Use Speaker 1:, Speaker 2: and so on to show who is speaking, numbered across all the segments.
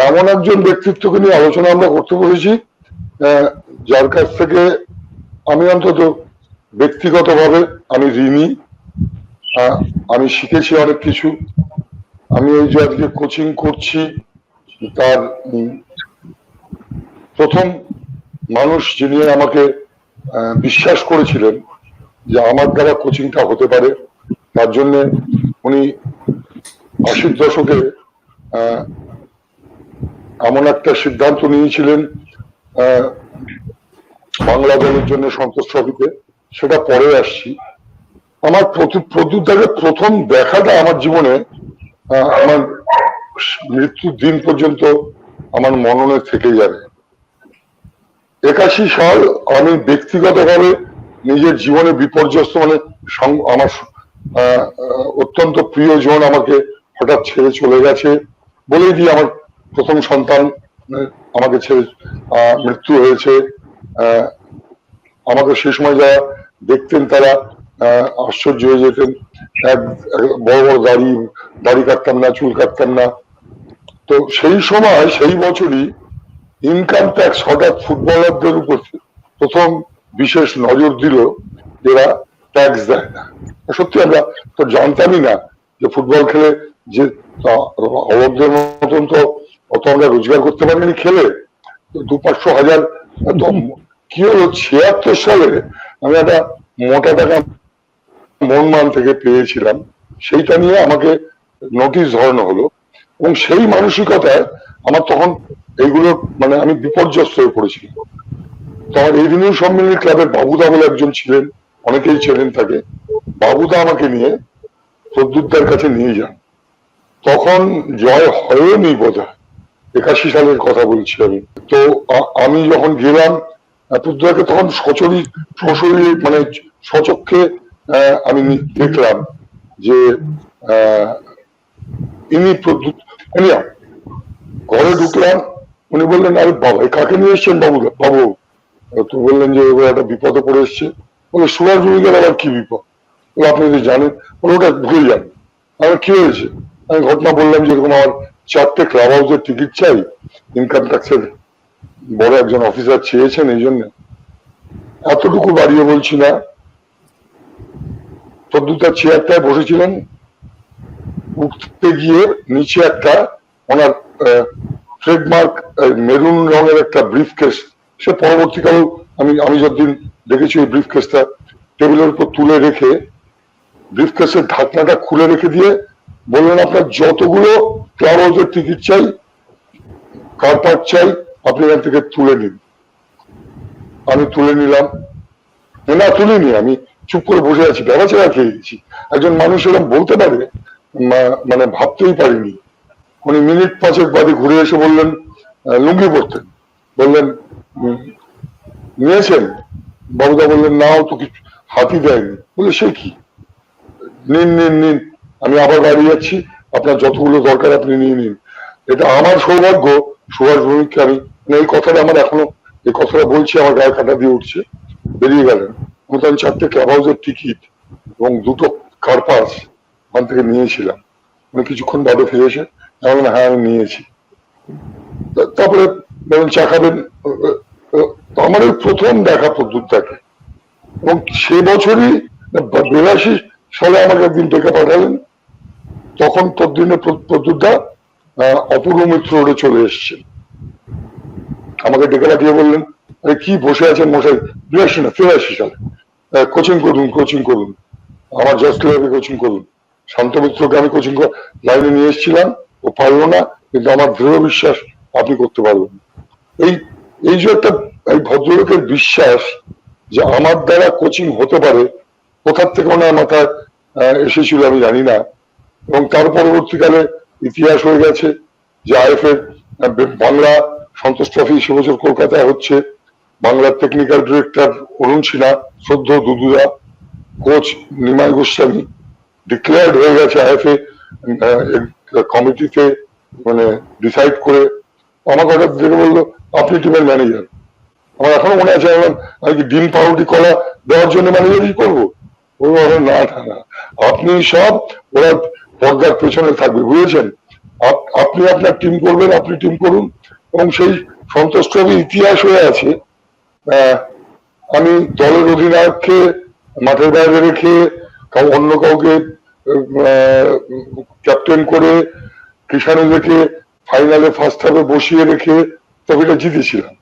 Speaker 1: এমন একজন ব্যক্তিত্বকে নিয়ে আলোচনা আমরা করতে আহ, যার কাছ থেকে আমি অন্তত ব্যক্তিগতভাবে আমি ঋণী আমি শিখেছি অনেক কিছু। আমি এই যে আজকে কোচিং করছি তার প্রথম মানুষ যিনি আমাকে বিশ্বাস করেছিলেন যে আমার দ্বারা কোচিংটা হতে পারে তার জন্য উনি আশির দশকে এমন একটা সিদ্ধান্ত নিয়েছিলেন বাংলা দলের জন্য সন্তোষ ট্রফিতে। সেটা পরে আসছি। আমার প্রতি- প্রদ্যুৎ দাকে প্রথম দেখাটা আমার জীবনে আমার মৃত্যুর দিন পর্যন্ত আমার মননে থেকে যাবে। একাশি সাল আমি ব্যক্তিগতভাবে নিজের জীবনে বিপর্যস্ত মানে আমার অত্যন্ত প্রিয়জন আমাকে হঠাৎ ছেড়ে চলে গেছে বলেই দিয়ে আমার প্রথম সন্তান, আমাকে ছেড়ে মৃত্যু হয়েছে। আমাকে সেই সময় যারা দেখতেন তারা আশ্চর্য হয়ে যেতেন। বড় বড় দাড়ি দাড়ি কাটতাম না, চুল কাটতাম না। তো সেই সময়, সেই বছরই ইনকাম ট্যাক্স হঠাৎ ফুটবলারদের উপর প্রথম বিশেষ নজর দিল এরা ট্যাক্স দেয় না। সত্যি আমরা তো জানতামই না যে ফুটবল খেলে যে অবকদের মতন তো অত আমরা রোজগার করতে পারিনি খেলে। দু পাঁচশো হাজার কি হলো? ছিয়াত্তর সালে আমি একটা মোটা টাকা মনমান থেকে পেয়েছিলাম। সেইটা নিয়ে আমাকে নোটিশ ধরানো হলো। এবং সেই মানসিকতায় আমার তখন এইগুলো মানে আমি বিপর্যস্ত হয়ে পড়েছিলাম তো আমার রেভিনিউ সম্মেলনী ক্লাবের বাবুদা বলে একজন ছিলেন। অনেকেই ছিলেন তাকে। বাবুদা আমাকে নিয়ে প্রদ্যুৎদার কাছে নিয়ে যান। তখন জয় হয়নি বোধ হয় একাশি সালের কথা বলছি আমি। তো আমি যখন গেলাম প্রদ্যুৎদাকে তখন সচরি সশরী মানে সচক্ষে আমি দেখলাম যে ইনি প্রদ্যুৎ ঘরে ঢুকলাম, উনি বললেন, আরে বাবা কাকে নিয়ে এসছেন বাবু বাবু? তো বললেন যে, এবার একটা বিপদে পড়ে এসছে। বলে সুভাষ ভূমিকার আবার কি বিপদ? আপনি যদি জানেন, বলে, ওটা ভুলে যান। আমার কি হয়েছে? আমি ঘটনা বললাম যে, এরকম আমার চারটে ক্লাব হাউসের টিকিট চাই ইনকাম ট্যাক্সের বড় একজন অফিসার চেয়েছেন এই জন্য। এতটুকু বাড়িয়ে বলছি না। প্রদ্যুতার চেয়ারটায় বসেছিলেন। উঠতে গিয়ে নিচে একটা ওনার ট্রেডমার্ক মেরুন রঙের একটা ব্রিফ কেস সে পরবর্তীকালেও আমি আমি যতদিন দেখেছি ওই ব্রিফ কেসটা টেবিলের উপর তুলে রেখে ব্রিফ কেসের ঢাকনাটা খুলে রেখে দিয়ে বললেন আপনার যতগুলো ক্লাব টিকিট চাই কার পার্ক চাই, আপনি এখান থেকে তুলে নিন। আমি তুলে নিলাম। না তুলিনি, আমি চুপ করে বসে আছি, ব্যবসা খেয়ে গেছি একজন মানুষ এরকম বলতে পারে মানে ভাবতেই পারিনি। উনি মিনিট পাঁচেক বাদে ঘুরে এসে বললেন লুঙ্গি পরতেন। বললেন নিয়েছেন? বাবুদা বললেন নাও তো কিছু হাতি দেয়নি। বলে সে কি? নিন নিন নিন। আমি আবার বাড়ি যাচ্ছি। আপনার যতগুলো দরকার আপনি নিয়ে নিন। এটা আমার সৌভাগ্য, সুভাষ ভৌমিককে আমি মানে এই কথাটা আমার এখনও এই কথাটা বলছি, আমার গায়ে কাটা দিয়ে উঠছে। বেরিয়ে গেলেন। আমি চারটে ক্লাব হাউসের টিকিট এবং দুটো কার্পাস ওখান থেকে নিয়েছিলাম। মানে কিছুক্ষণ বাদে ফিরে এসে হ্যাঁ আমি নিয়েছি। তারপরে বলেন চা খাবেন। আমার ওই প্রথম দেখা প্রদ্যুৎটাকে। এবং সে বছরই বিরাশি সালে আমাকে একদিন ডেকে পাঠালেন। তখন তদ্দিনে প্রদ্যুৎদা অপূর্ব মিত্র রোডে চলে এসছে আমাকে ডেকে পাঠিয়ে বললেন আরে কি বসে আছেন মশাই? বিরাশি না তিরাশি সালে কোচিং করুন কোচিং করুন। আমার জাস্ট ক্লাবে কোচিং করুন। শান্ত মিত্রকে আমি কোচিং লাইনে নিয়ে এসেছিলাম ও পারল না কিন্তু আমার দৃঢ় বিশ্বাস আপনি করতে পারবেন এই এই যে একটা এই ভদ্রলোকের বিশ্বাস যে আমার দ্বারা কোচিং হতে পারে কোথার থেকে ওনার মাথায় আহ, এসেছিল আমি জানি না। এবং তার পরবর্তীকালে ইতিহাস হয়ে গেছে যে আইএফ এর আহ, বাংলা সন্তোষ ট্রফি সে বছর কলকাতায় হচ্ছে। বাংলার টেকনিক্যাল ডিরেক্টর অরুণ সিনহা শ্রদ্ধ দুদুদা কোচ নিমাই গোস্বামী ডিক্লেয়ার্ড হয়ে গেছে আইএফএ কমিটিতে মানে ডিসাইড করে। আমাকে হঠাৎ দেখে বলল আপনি টিমের ম্যানেজার আমার এখনও মনে আছে আমি কি ডিম পাউরুটি কলা দেওয়ার জন্য ম্যানেজারই করব? না না। আপনি সব ওরা পর্দার পেছনে থাকবে, বুঝেছেন? আপ- আপনি আপনার টিম করবেন, আপনি টিম করুন। এবং সেই সন্তোষ ইতিহাস হয়ে আছে। আমি দলের অধিনায়ককে, মাঠের বাইরে রেখে অন্য কাউকে ক্যাপ্টেন করে কিষাণুদেরকে ফাইনালে ফার্স্ট হাফে বসিয়ে রেখে ট্রফিটা জিতেছিলাম।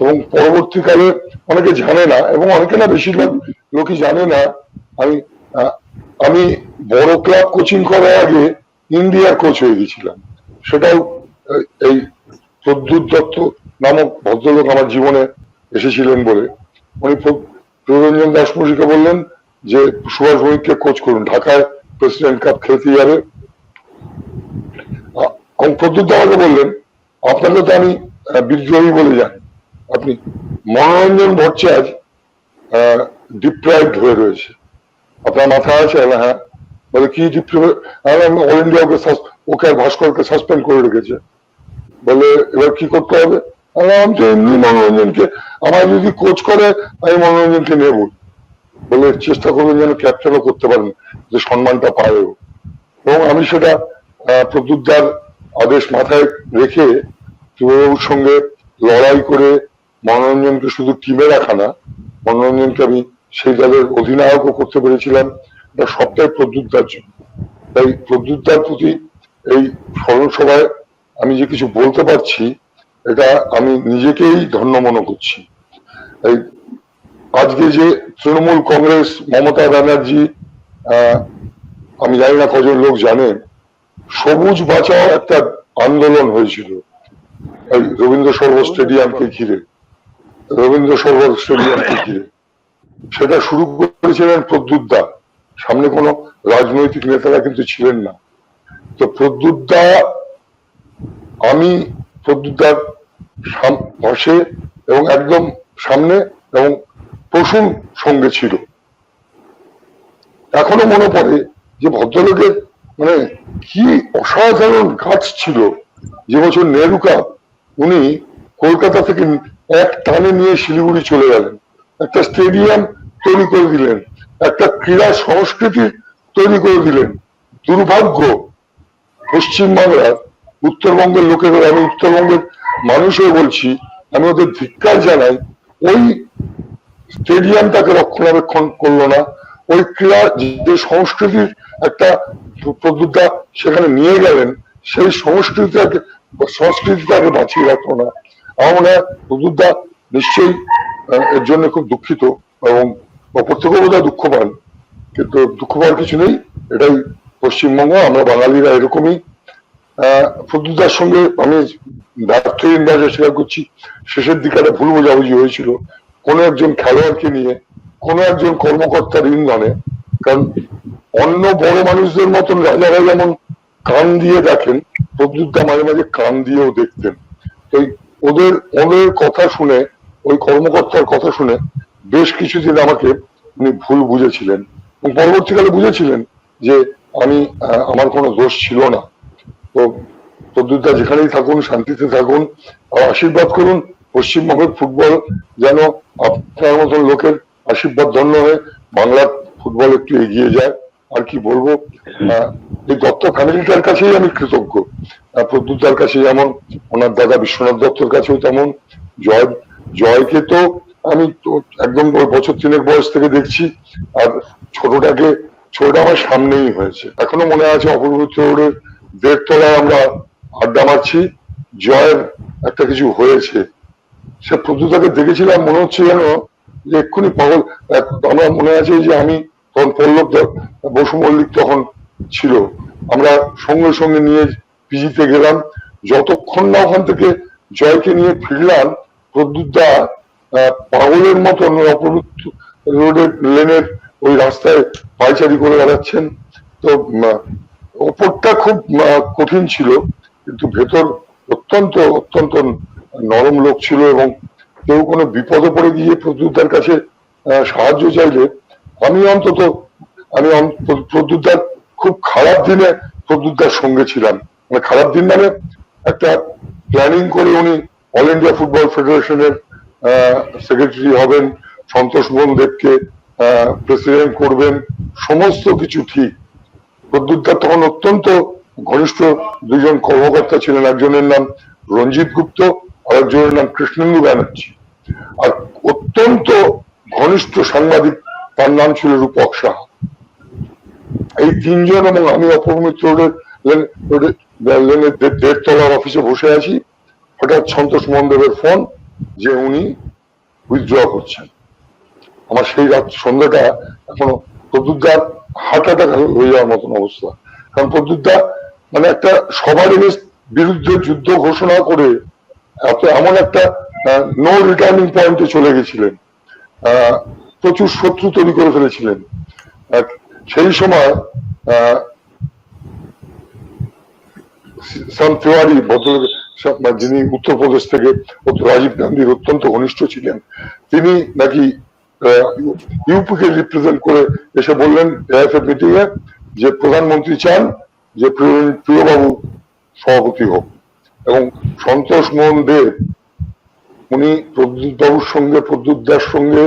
Speaker 1: এবং পরবর্তীকালে অনেকে জানে না, এবং অনেকে না বেশিরভাগ লোকই জানে না, আমি আমি বড় ক্লাব কোচিং করার আগে ইন্ডিয়ার কোচ হয়ে গেছিলাম। সেটাও এই প্রদ্যুৎ দত্ত নামক ভদ্রলোক আমার জীবনে এসেছিলেন বলে। উনি প্র- প্ররঞ্জন দাস মুশিকে বললেন যে, সুভাষ ভৌমিককে কোচ করুন, ঢাকায় প্রেসিডেন্ট কাপ খেলতে যাবে। প্রদ্যুৎ আমাকে বললেন, আপনাকে তো আমি বিদ্রোহী বলে জানি। আপনি মনোরঞ্জন ভট্টাচার্য ডিপ্রাইভড হয়ে রয়েছে। আপনার মাথায় আছে হ্যাঁ। বলে, কি deprive all India okay okay আর ভাস্করকে সাসপেন্ড করে রেখেছে। বলে, এবার কি করতে হবে? আমি তো এমনি মনোরঞ্জনকে আমার যদি কোচ করে, আমি মনোরঞ্জনকে নেব। বলে, চেষ্টা করবেন যেন ক্যাপ্টেনও করতে পারেন, যে সম্মানটা পায়। এবং আমি সেটা প্রদ্যুৎদার আদেশ মাথায় রেখে যুববাবুর সঙ্গে লড়াই করে মনোরঞ্জনকে শুধু টিমে রাখা না, মনোরঞ্জনকে আমি সেই দলের অধিনায়কও করতে পেরেছিলাম। এটা সবটাই প্রদ্যুৎদার জন্য। তাই প্রদ্যুৎদার প্রতি এই স্মরণ আমি যে কিছু বলতে পারছি, এটা আমি নিজেকেই ধন্য মনে করছি। এই আজকে যে তৃণমূল কংগ্রেস মমতা ব্যানার্জি আমি জানি না কজন লোক জানেন, সবুজ বাঁচাও একটা আন্দোলন হয়েছিল। রবীন্দ্র সরোবর স্টেডিয়ামকে ঘিরে। রবীন্দ্র সরোবর স্টেডিয়ামকে ঘিরে। সেটা শুরু করেছিলেন প্রদ্যুৎ দা। সামনে কোনো রাজনৈতিক নেতারা কিন্তু ছিলেন না। তো প্রদ্যুৎ দা, আমি প্রদ্যুৎদার পাশে এবং একদম সামনে এবং প্রসূন সঙ্গে ছিল। এখনও মনে পড়ে যে ভদ্রলোকের মানে কি অসাধারণ কাজ ছিল। যে বছর নেহরু কাপ উনি কলকাতা থেকে এক টানে নিয়ে শিলিগুড়ি চলে গেলেন। একটা স্টেডিয়াম তৈরি করে দিলেন। একটা ক্রীড়া সংস্কৃতি তৈরি করে দিলেন। দুর্ভাগ্য, পশ্চিমবাংলার, উত্তরবঙ্গের লোকের আমি উত্তরবঙ্গের মানুষও বলছি, আমি ওদের ধিক্কার জানাই, ওই স্টেডিয়ামটাকে রক্ষণাবেক্ষণ করল না। ওই ক্রীড়া যে সংস্কৃতির একটা প্রবুদ্ধা সেখানে নিয়ে গেলেন, সেই সংস্কৃতিটাকে সংস্কৃতিটাকে বাঁচিয়ে রাখল না। আমার মনে হয় নিশ্চয়ই এর জন্য খুব দুঃখিত এবং অপর থেকেও বোধহয় দুঃখ পান কিন্তু দুঃখ পাওয়ার কিছু নেই এটাই পশ্চিমবঙ্গ আমরা বাঙালিরা এরকমই। আহ, সঙ্গে আমি ব্যর্থহীন বাজে স্বীকার করছি শেষের দিকে একটা ভুল বোঝাবুঝি হয়েছিল। কোনো একজন খেলোয়াড়কে নিয়ে কোনো একজন কর্মকর্তার ইন্ধনে কারণ অন্য বড় মানুষদের মতন রাজারা যেমন কান দিয়ে দেখেন প্রদ্যুৎদা মাঝে মাঝে কান দিয়েও দেখতেন। তো এই ওদের ওদের কথা শুনে ওই কর্মকর্তার কথা শুনে বেশ কিছুদিন আমাকে উনি ভুল বুঝেছিলেন। এবং পরবর্তীকালে বুঝেছিলেন যে আমি আমার কোনো দোষ ছিল না। তো প্রদ্যুৎদা যেখানেই থাকুন শান্তিতে থাকুন আশীর্বাদ করুন। পশ্চিমবঙ্গের ফুটবল যেন আপনার মতন লোকের আশীর্বাদ ধন্য হয়ে বাংলার ফুটবল একটু এগিয়ে যায়। আর কি বলব এই দত্ত ফ্যামিলিটার কাছেই আমি কৃতজ্ঞ। আহ, প্রদ্যুৎদার কাছে যেমন ওনার দাদা বিশ্বনাথ দত্তর কাছেও তেমন জয় জয়কে তো আমি তো একদম বছর তিনের বয়স থেকে দেখছি, আর ছোটটাকে, ছোটটা আমার সামনেই হয়েছে। এখনও মনে আছে অপূর্ব রোডের দেড় তলায় আমরা আড্ডা মারছি। জয়ের একটা কিছু হয়েছে। সে প্রদ্যুতাকে দেখেছিলাম, মনে হচ্ছে যেন যে এক্ষুনি পাগল। আমার মনে আছে যে আমি তখন পল্লব বসু মল্লিক তখন ছিল। আমরা সঙ্গে সঙ্গে নিয়ে পিজিতে গেলাম। যতক্ষণ না ওখান থেকে জয়কে নিয়ে ফিরলাম প্রদ্যুৎদা পাগলের মতন রোডের লেনের ওই রাস্তায় পায়চারি করে বেড়াচ্ছেন। তো ওপরটা খুব কঠিন ছিল, কিন্তু ভেতর অত্যন্ত অত্যন্ত নরম লোক ছিল এবং কেউ কোনো বিপদে পড়ে গিয়ে প্রদ্যুৎদার কাছে সাহায্য চাইলে আমি অন্তত, আমি প্রদ্যুৎদার খুব খারাপ দিনে প্রদ্যুৎদার সঙ্গে ছিলাম। মানে খারাপ দিন মানে একটা প্ল্যানিং করে উনি অল ইন্ডিয়া ফুটবল ফেডারেশনের সেক্রেটারি হবেন, সন্তোষ মোহন দেবকে প্রেসিডেন্ট করবেন, সমস্ত কিছু ঠিক। প্রদ্যুৎদার তখন অত্যন্ত ঘনিষ্ঠ দুজন কর্মকর্তা ছিলেন, একজনের নাম রঞ্জিত গুপ্ত, আর একজনের নাম কৃষ্ণেন্দু ব্যানার্জি। আর অত্যন্ত ঘনিষ্ঠ সাংবাদিক, তার নাম ছিল রূপক সাহা। এই তিনজন এবং আমি লেন- লেনের দেড়তলার অফিসে বসে আছি। হঠাৎ সন্তোষ মন্ডলের ফোন যে উনি উইথড্র করছেন। আমার সেই রাত সন্ধ্যাটা এখনও প্রদ্যুৎদার হার্ট অ্যাটাক হয়ে যাওয়ার মতন অবস্থা। কারণ প্রদ্যুৎদা মানে একটা সবার বিরুদ্ধে যুদ্ধ ঘোষণা করে এত এমন একটা নো রিটার্নিং পয়েন্টে চলে গেছিলেন। প্রচুর শত্রু তৈরি করে ফেলেছিলেন। সেই সময় আহ, সাম তেওয়ারি ভদ্রলোক সব- যিনি উত্তরপ্রদেশ থেকে রাজীব গান্ধীর অত্যন্ত ঘনিষ্ঠ ছিলেন, তিনি নাকি ইউপিকে রিপ্রেজেন্ট করে এসে বললেন এআইএফএ মিটিং এ যে প্রধানমন্ত্রী চান যে প্রিয়বাবু সভাপতি হোক। এবং সন্তোষ মোহন দেব উনি প্রদ্যুৎ বাবুর সঙ্গে, প্রদ্যুৎ দার সঙ্গে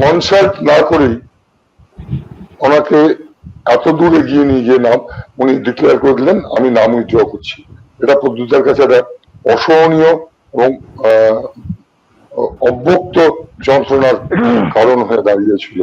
Speaker 1: কনসার্ট না করেই ওনাকে এত দূর এগিয়ে নিয়ে গিয়ে নাম উনি ডিক্লেয়ার করে দিলেন, আমি নাম উইথড্র করছি। এটা প্রদ্যুতার কাছে একটা অসহনীয় এবং অব্যক্ত যন্ত্রণার কারণ হয়ে দাঁড়িয়েছিল।